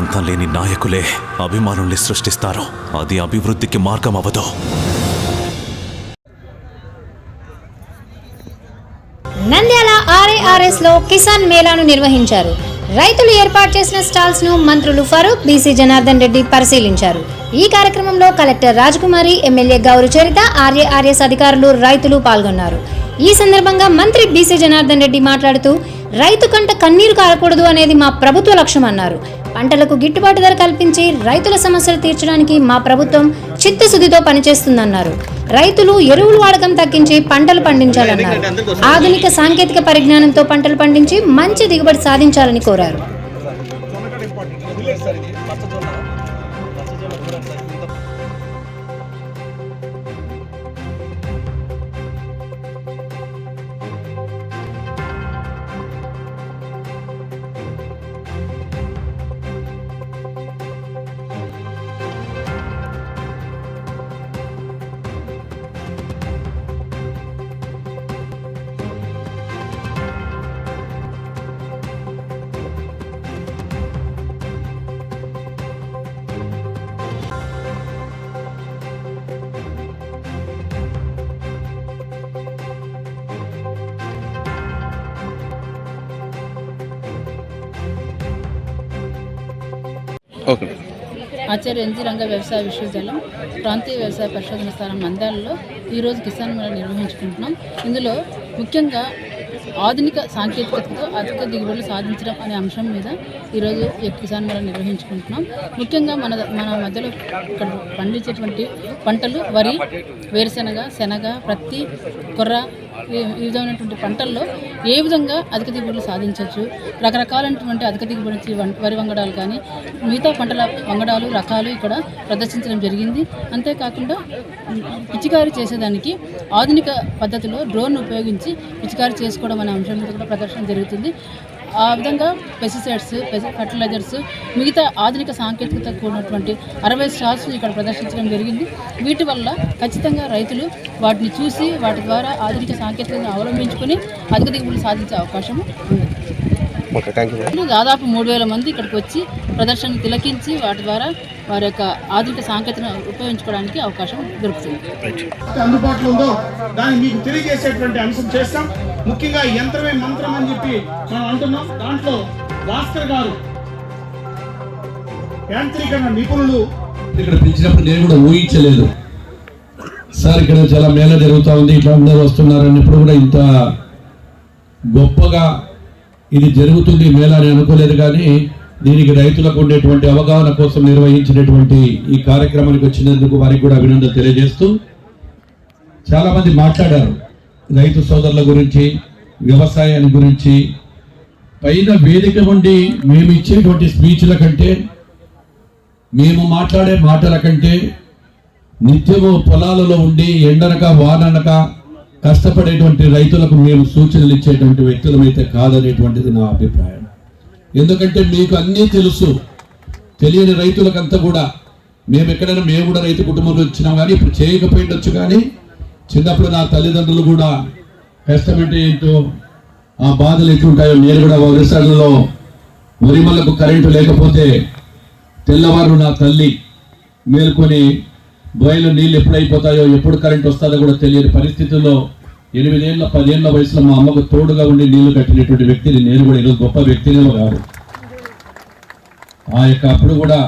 సిద్ధాంతం లేని నాయకులే అభిమానుల్ని సృష్టిస్తారు. అది అభివృద్ధికి మార్గం అవ్వదు. నంద్యాల ఆర్ఏఆర్ఎస్లో కిసాన్ మేళాను నిర్వహించారు. రైతులు ఏర్పాటు చేసిన స్టాల్స్ను మంత్రులు ఫరూక్ బీసీ జనార్దన్ రెడ్డి పరిశీలించారు. ఈ కార్యక్రమంలో collector Rajakumari MLA Gowru Charitha RARS అధికారులు రైతులు పాల్గొన్నారు. ఈ సందర్భంగా మంత్రి బీసీ జనార్దన్ రెడ్డి మాట్లాడుతూ రైతు కంట కన్నీరు కారకూడదు అనేది మా ప్రభుత్వ లక్ష్యం అన్నారు. పంటలకు గిట్టుబాటు ధర కల్పించి రైతుల సమస్యలు తీర్చడానికి మా ప్రభుత్వం చిత్తశుద్ధితో పనిచేస్తుందన్నారు. రైతులు ఎరువుల వాడకం తగ్గించి పంటలు పండించాలన్నారు. ఆధునిక సాంకేతిక పరిజ్ఞానంతో పంటలు పండించి మంచి దిగుబడి సాధించాలని కోరారు. ఓకే ఆచార్య ఎన్జీ రంగ వ్యవసాయ విశ్వవిద్యాలయం ప్రాంతీయ వ్యవసాయ పరిశోధన స్థానం నంద్యాలలో ఈరోజు కిసాన్ మేళ నిర్వహించుకుంటున్నాం. ఇందులో ముఖ్యంగా ఆధునిక సాంకేతికతతో అధిక దిగుబడులు సాధించడం అనే అంశం మీద ఈరోజు ఈ కిసాన్ మేళ నిర్వహించుకుంటున్నాం. ముఖ్యంగా మన మన మధ్యలో ఇక్కడ పండించేటువంటి పంటలు వరి వేరుశెనగ శనగ ప్రత్తి కొర్ర ఈ విధమైనటువంటి పంటల్లో ఏ విధంగా అధిక దిగుబడులు సాధించవచ్చు? రకరకాలైనటువంటి అధిక దిగుబడి వం- వరి వంగడాలు కానీ మిగతా పంటల వంగడాలు రకాలు ఇక్కడ ప్రదర్శించడం జరిగింది. అంతేకాకుండా పిచికారి పిచికారీ చేసేదానికి ఆధునిక పద్ధతిలో డ్రోన్ ఉపయోగించి పిచికారీ చేసుకోవడం అనే అంశం మీద కూడా ప్రదర్శన జరుగుతుంది. ఆ విధంగా పెస్టిసైడ్స్ ఫర్టిలైజర్స్ మిగతా ఆధునిక సాంకేతికత కూడినటువంటి అరవై స్టాల్స్ ఇక్కడ ప్రదర్శించడం జరిగింది. వీటి వల్ల ఖచ్చితంగా రైతులు వాటిని చూసి వాటి ద్వారా ఆధునిక సాంకేతికతను అవలంబించుకొని అధిక దిగుబడులు సాధించే అవకాశం ఉంది. దాదాపు మూడు వేల మంది ఇక్కడికి వచ్చి ప్రదర్శన తిలకించి వాటి ద్వారా వారి యొక్క ఆధునిక సాంకేతికను ఉపయోగించుకోవడానికి అవకాశం దొరుకుతుంది. అందుబాటులో ఉందో దాన్ని మీకు తెలియజేసేటువంటి అంశం చేస్తాం. ముఖ్యంగా యంత్రమే మంత్రం అని చెప్పి మనం అంటున్నాం. దాంట్లో భాస్కర్ గారు యాంత్రికరణ నిపుణులు. ఇక్కడ పిలిచినప్పుడు నేను కూడా ఊహించలేదు. సార్ ఇక్కడ చాలా మేళ జరుగుతూ ఉంది ఇట్లా అందరూ వస్తున్నారు అన్నప్పుడు కూడా ఇంత గొప్పగా ఇది జరుగుతుంది మేళ అని అనుకోలేదు కానీ దీనికి రైతులకు ఉండేటువంటి అవగాహన కోసం నిర్వహించినటువంటి ఈ కార్యక్రమానికి వచ్చినందుకు వారికి కూడా అభినందన తెలియజేస్తూ చాలా మంది మాట్లాడారు. రైతు సోదరుల గురించి వ్యవసాయాన్ని గురించి పైన వేదిక ఉండి మేము ఇచ్చేటువంటి స్పీచ్ల కంటే మేము మాట్లాడే మాటల కంటే నిత్యము పొలాలలో ఉండి ఎండనక వాననక కష్టపడేటువంటి రైతులకు మేము సూచనలు ఇచ్చేటువంటి వ్యక్తులమైతే కాదనేటువంటిది నా అభిప్రాయం. ఎందుకంటే మీకు అన్నీ తెలుసు. తెలియని రైతులకంతా కూడా మేము ఎక్కడైనా మేము కూడా రైతు కుటుంబంలో వచ్చినాం కానీ ఇప్పుడు చేయకపోయిండొచ్చు కానీ చిన్నప్పుడు నా తల్లిదండ్రులు కూడా కష్టమంటే ఏంటో ఆ బాధలు ఎట్లుంటాయో నేను కూడా వ్యవసాయంలో వరిమలకు కరెంటు లేకపోతే తెల్లవారు నా తల్లి మేల్కొని బోయలో నీళ్ళు ఎప్పుడు అయిపోతాయో ఎప్పుడు కరెంట్ వస్తుందో కూడా తెలియని పరిస్థితుల్లో ఎనిమిదేళ్ళ పదేళ్ళ వయసులో మా అమ్మకు తోడుగా ఉండి నీళ్ళు కట్టినటువంటి వ్యక్తిని నేను కూడా ఈరోజు గొప్ప వ్యక్తినేమో కాదు ఆ యొక్క అప్పుడు కూడా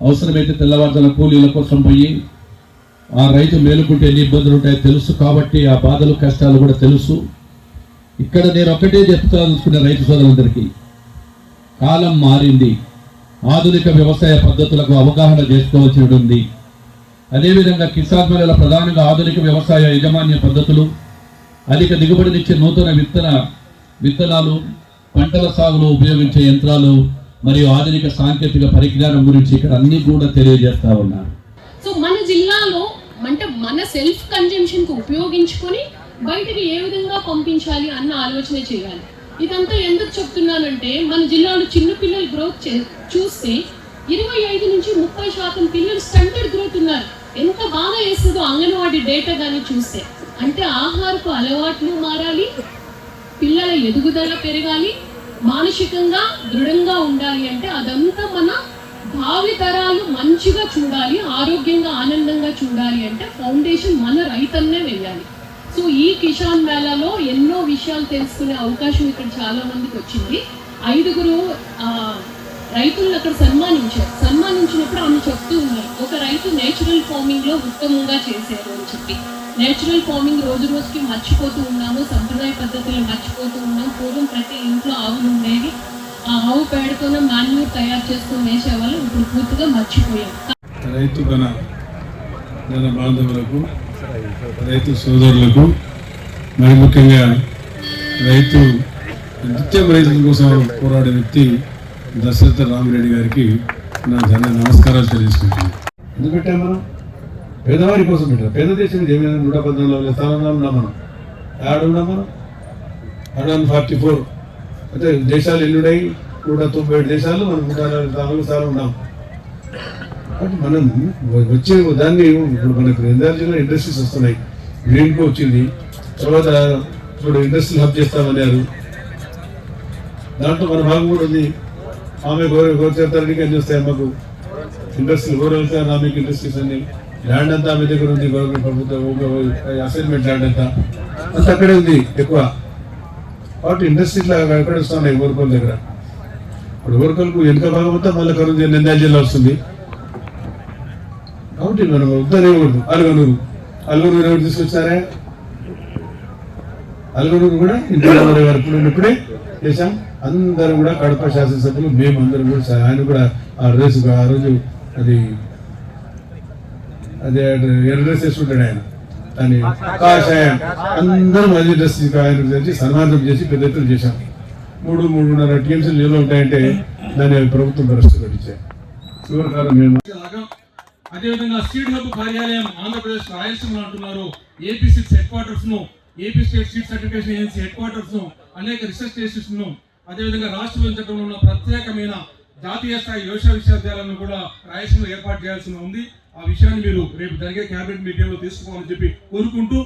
అవసరమైతే తెల్లవారుజామున కూలీల కోసం పోయి ఆ రైతు మేలుకుంటే ఎన్ని ఇబ్బందులు ఉంటాయో తెలుసు కాబట్టి ఆ బాధలు కష్టాలు కూడా తెలుసు. ఇక్కడ నేను ఒక్కటే చెప్తానుకునే రైతు సోదరులందరికీ కాలం మారింది. ఆధునిక వ్యవసాయ పద్ధతులకు అవగాహన చేసుకోవాల్సి ఉంది అదేవిధంగా కిసాన్ మేళల ప్రధానంగా ఆధునిక వ్యవసాయ యాజమాన్య పద్ధతులు అధిక దిగుబడినిచ్చే నూతన విత్తన విత్తనాలు పంటల సాగులో ఉపయోగించే యంత్రాలు మరియు ఆధునిక సాంకేతిక పరిజ్ఞానం గురించి ఇక్కడ అన్ని కూడా తెలియజేస్తా ఉన్నారు. సో మన జిల్లాలో మన సెల్ఫ్ కన్జంప్షన్కి ఉపయోగించుకొని బయటకి ఏ విధంగా పంపించాలి అన్న ఆలోచన చేయాలి. ఇదంతా ఎందుకు చెప్తున్నానంటే మన జిల్లాలో చిన్న పిల్లల గ్రోత్ చూస్తే ఇరవై ఐదు నుంచి ముప్పై శాతం పిల్లలు స్టంటెడ్ గ్రోత్ ఉన్నారు. ఎంత బాగా వేస్తుందో అంగన్వాడీ డేటా కానీ చూస్తే. అంటే ఆహారపు అలవాట్లు మారాలి పిల్లల ఎదుగుదల పెరగాలి మానసికంగా దృఢంగా ఉండాలి అంటే అదంతా మన భావి తరాలు మంచిగా చూడాలి ఆరోగ్యంగా ఆనందంగా చూడాలి అంటే ఫౌండేషన్ మన రైతన్నే వేయాలి సో ఈ కిషాన్ మేళాలో ఎన్నో విషయాలు తెలుసుకునే అవకాశం ఇక్కడ చాలా మందికి వచ్చింది. ఐదుగురు రైతులను అక్కడ సన్మానించారు. సన్మానించినప్పుడు ఆమె చెప్తూ ఉన్నారు ఒక రైతు నేచురల్ ఫార్మింగ్లో ఉత్తమంగా చేశారు అని చెప్పి. నేచురల్ ఫార్మింగ్ రోజు రోజుకి మర్చిపోతూ ఉన్నాము సంప్రదాయ పద్ధతులు మర్చిపోతూ ఉన్నాం పూర్వం ప్రతి ఇంట్లో ఆవులు ఉండేవి. ఆ ఆవు పేడతోనే మాన్యూర్ తయారు చేసుకుని వేసేవాళ్ళు ఇప్పుడు పూర్తిగా మర్చిపోయాం రైతు గణ జన బాంధవులకు రైతు సోదరులకు మరి ముఖ్యంగా రైతు నిత్యం రైతుల కోసం పోరాడే వ్యక్తి దశరథ రామిరెడ్డి గారికి నా ధన నమస్కారాలు తెలియజేసుకుంటున్నాను ఎందుకు పెట్టాం మనం పేదవారి కోసం పెట్టాం పేద దేశం ఏమైనా నూట పద్నాలుగు స్థానంలో ఉన్నాం మనం యాడ్ ఉన్నాం మనం హండ్రెడ్ ఫార్టీ ఫోర్ అంటే దేశాలు ఎన్నున్నాయి నూట తొంభై ఏడు దేశాలు మనం నూట నలభై నాలుగు ఉన్నాం. కాబట్టి మనం వచ్చే దాన్ని ఇప్పుడు మనకు ఎనర్జీలో ఇండస్ట్రీస్ వస్తున్నాయి. గ్రీన్కో వచ్చింది. తర్వాత ఇప్పుడు ఇండస్ట్రీ హబ్ చేస్తామన్నారు. దాంట్లో మన భాగం కూడా ఉంది. ఆమె గౌరవ గౌరవతానికి అన్ని వస్తాయి మాకు ఇండస్ట్రీ గౌరవ ఆమెకి ఇండస్ట్రీస్ అన్ని. ల్యాండ్ అంతా ఆమె దగ్గర ఉంది. గవర్నమెంట్ ప్రభుత్వం అసైన్మెంట్ ల్యాండ్ అంతా. అంత అక్కడే ఉంది ఎక్కువ. కాబట్టి ఇండస్ట్రీస్ లాగా వస్తున్నాయి ఊరుకోల దగ్గర. ఇప్పుడు ఊరుకోలకు వెనుక భాగం మళ్ళీ కరువు నంద్యాల జిల్లా వస్తుంది. కాబట్టి మనం వద్దనేకూడదు అలుగునూరు. అలుగునూరు ఎవరు తీసుకొచ్చారే? అలుగునూరు కూడా ఇంటి గారు ఇప్పుడు ఉన్నప్పుడే చేశాం. అందరూ కూడా కడప శాసనసభ్యులు మేము అందరం కూడా ఆయన కూడా ఆ రోజు ఆ రోజు అది అదే అడ్రస్ వేసుకుంటాడు ఆయన. అని కాషాయం. అందరం అదే డ్రెస్ ఆయన చేసి సన్మానం చేసి పెద్ద ఎత్తున చేశాం మూడు మూడున్నర టీఎంసీలు నిల్వ ఉంటాయంటే దాన్ని ప్రభుత్వం పరిస్థితి కట్టించాయి మేము అదేవిధంగా సీడ్ హబ్ కార్యాలయం ఆంధ్రప్రదేశ్ రాయలసీమలో అంటున్నారు. ఏపీ సిక్స్ హెడ్ క్వార్టర్స్ను AP state seed certification agency head క్వార్టర్స్ను అనేక రీసెర్చ్ స్టేషన్స్ను అదేవిధంగా రాష్ట్ర విభజనలో ఉన్న ప్రత్యేకమైన జాతీయ స్థాయి వ్యవసాయ విశ్వవిద్యాలయాలను కూడా రాయలసీమలో ఏర్పాటు చేయాల్సి ఉంది. ఆ విషయాన్ని మీరు రేపు జరిగే క్యాబినెట్ మీటింగ్లో తీసుకోవాలని చెప్పి కోరుకుంటూ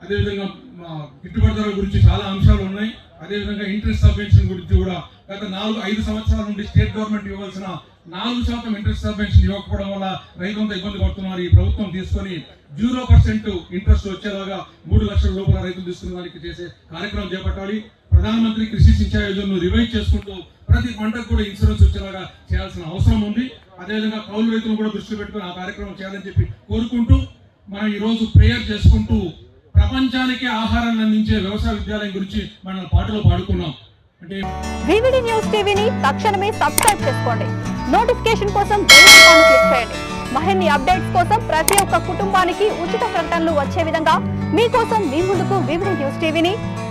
అదేవిధంగా మా గిట్టుబాటు ధరల గురించి చాలా అంశాలు ఉన్నాయి. అదేవిధంగా ఇంట్రెస్ట్ సబ్వెన్షన్ గురించి కూడా గత నాలుగు ఐదు సంవత్సరాల నుండి స్టేట్ గవర్నమెంట్ ఇవ్వాల్సిన నాలుగు శాతం ఇంట్రెస్ట్ సబ్వెన్షన్ ఇవ్వకపోవడం వల్ల రైతులంతా ఇబ్బంది పడుతున్నారు. ఈ ప్రభుత్వం తీసుకొని జీరో పర్సెంట్ ఇంట్రెస్ట్ వచ్చేలాగా మూడు లక్షల రూపాయల రైతులు తీసుకున్న దానికి చేసే కార్యక్రమం చేపట్టాలి. ప్రధానమంత్రి కృషి సించాయి యోజనను రివైజ్ చేసుకుంటూ ప్రతి పంటకు కూడా ఇన్సూరెన్స్ వచ్చేలాగా చేయాల్సిన అవసరం ఉంది. అదేవిధంగా కౌలు రైతులను కూడా దృష్టి పెట్టుకుని ఆ కార్యక్రమం చేయాలని చెప్పి కోరుకుంటూ మనం ఈ రోజు ప్రేయర్ చేసుకుంటూ ప్రపంచానికి ఆహారాన్ని అందించే వ్యవసాయ విద్యాలయం గురించి మనం పాటలో పాడుకున్నాం అంటే వివిడి న్యూస్ టీవీని తక్షణమే సబ్స్క్రైబ్ చేసుకోండి. నోటిఫికేషన్ కోసం బెల్ ఐకాన్ క్లిక్ చేయండి. మరిన్ని అప్డేట్స్ కోసం ప్రతి ఒక్క కుటుంబానికి ఉచిత ప్రకటనలు వచ్చే విధంగా మీకోసం మీ ముందుకు వివిడి న్యూస్ టీవీని